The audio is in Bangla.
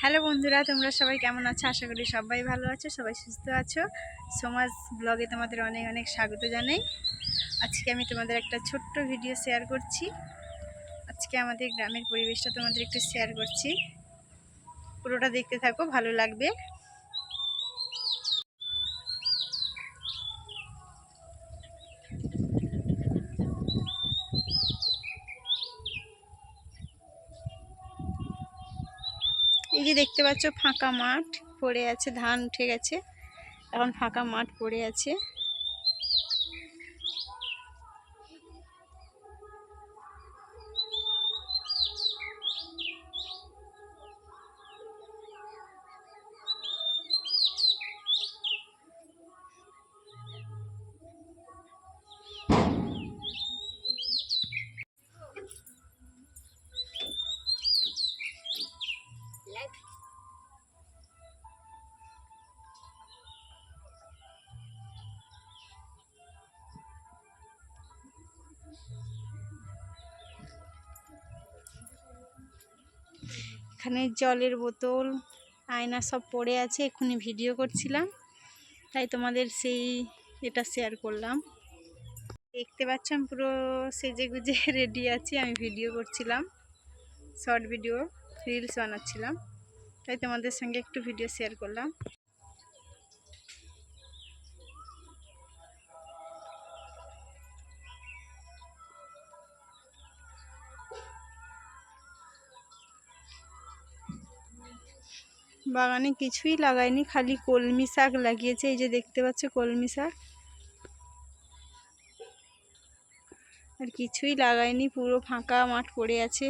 হ্যালো বন্ধুরা, তোমরা সবাই কেমন আছো? আশা করি সবাই ভালো আছো, সবাই সুস্থ আছো। সমাজ ব্লগে তোমাদের অনেক অনেক স্বাগত জানাই। আজকে আমি তোমাদের একটা ছোট্ট ভিডিও শেয়ার করছি। আজকে আমাদের গ্রামের পরিবেশটা তোমাদের একটু শেয়ার করছি। পুরোটা দেখতে থাকো, ভালো লাগবে। এই যে দেখতে পাচ্ছ ফাঁকা মাঠ, পড়ে আছে, ধান উঠে গেছে। এখন ফাঁকা মাঠ পড়ে আছে। এখানে জলের বোতল, আয়না সব পড়ে আছে, এক্ষুনি ভিডিও করছিলাম। তাই তোমাদের সেই এটা শেয়ার করলাম। দেখতে পাচ্ছ পুরো সেজে গুজে রেডি আছি, আমি ভিডিও করছিলাম শর্ট ভিডিও রিলস বানাচ্ছিলাম। তাই তোমাদের সঙ্গে একটু ভিডিও শেয়ার করলাম। বাগানে কিছুই লাগায়নি খালি কলমি শাক লাগিয়েছে, এই যে দেখতে পাচ্ছ কলমি শাক। আর কিছুই লাগায়নি পুরো ফাঁকা মাঠ পড়ে আছে।